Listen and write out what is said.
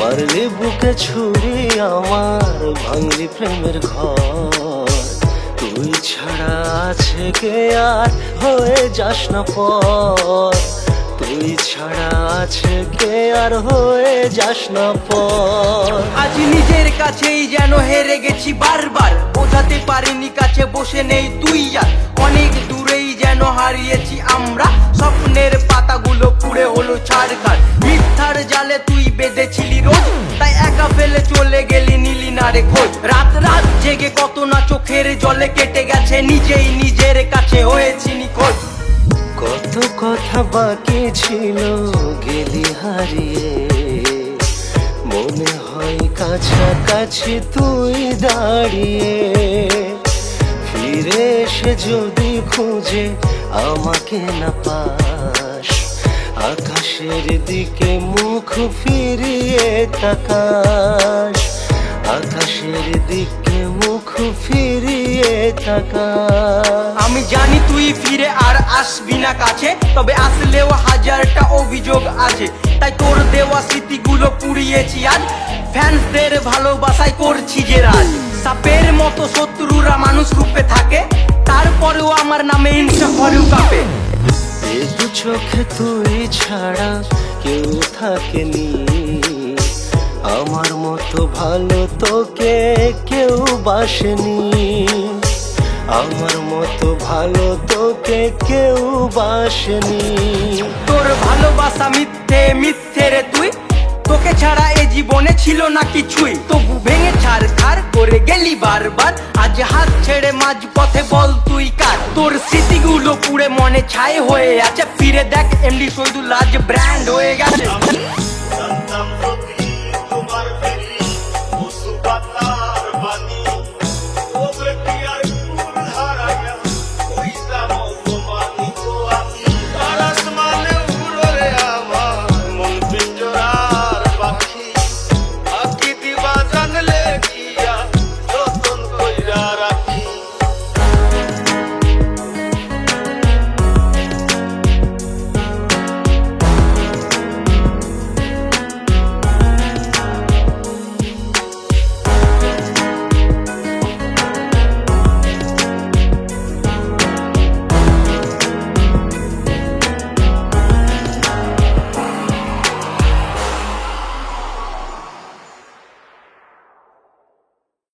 মারলি বুকে ছুরি আমার ভাঙলি প্রেমের ঘর। তুই ছাড়া আছে কে আর হয়ে যাস না পর। তুই ছাড়া আছে কে আর হয়ে যাস না পর। আজ নিজের কাছেই যেন হেরে গেছি বারবার। বোঝাতে পারিনি কাছে বসে নেই তুই আর। অনেক দূরেই যেন হারিয়েছি আমরা? স্বপ্নের পাতাগুলো পুড়ে হলো ছাড়খার। মিথ্যার জালে তুই বেঁধেছিলি রোজ। তাই একা ফেলে চলে গেলি নীলি না রে খোঁজ। রাত রাত জেগে কত না চোখের জলে কেটে গেছে। নিজেই নিজের কাছে হয়েছি নিখোঁজ। কত কথা বাকি ছিল, গেলি হারিয়ে। মনে হয় কাছাকাছি তুই দাঁড়িয়ে। ফিরে এসে যদি খুঁজে আমাকে না পাস। আকাশের দিকে মুখ ফিরিয়ে তাকাস। আকাশের দিকে মুখ ফিরিয়ে তাকাস। আমি জানি তুই ফিরে আর আসবি না কাছে, তবে আসলেও হাজারটা অভিযোগ আছে। তাই তোর দেওয়া স্মৃতিগুলো পুড়িয়েছি আজ। ফ্যান্সদের ভালোবাসায় করছি যে রাজ। সাপের মতো শত্রুরা মানুষ রূপে থাকে। তারপরেও আমার নামে হিংসা করেও কাপে। দু চোখে তুই ছাড়া কেউ থাকেনি। আমার মতো ভালো তোকে কেউ বাসেনি। আমার মতো ভালো তোকে কেউ বাসেনি। তোর ভালোবাসা মিথ্যে মিথ্যে রে তুই। তোকে ছাড়া এ জীবনে ছিল না কিছুই। তবু ভেঙে ছাড় ছাড় করে গেলি বারবার। আজ হাত ছেড়ে মাঝ পথে বল তুই কার? তোর স্মৃতিগুলো পুড়ে মনে ছাই হয়ে আছে। ফিরে দেখ এমডি শহীদুল আজ ব্র্যান্ড হয়ে গেছে।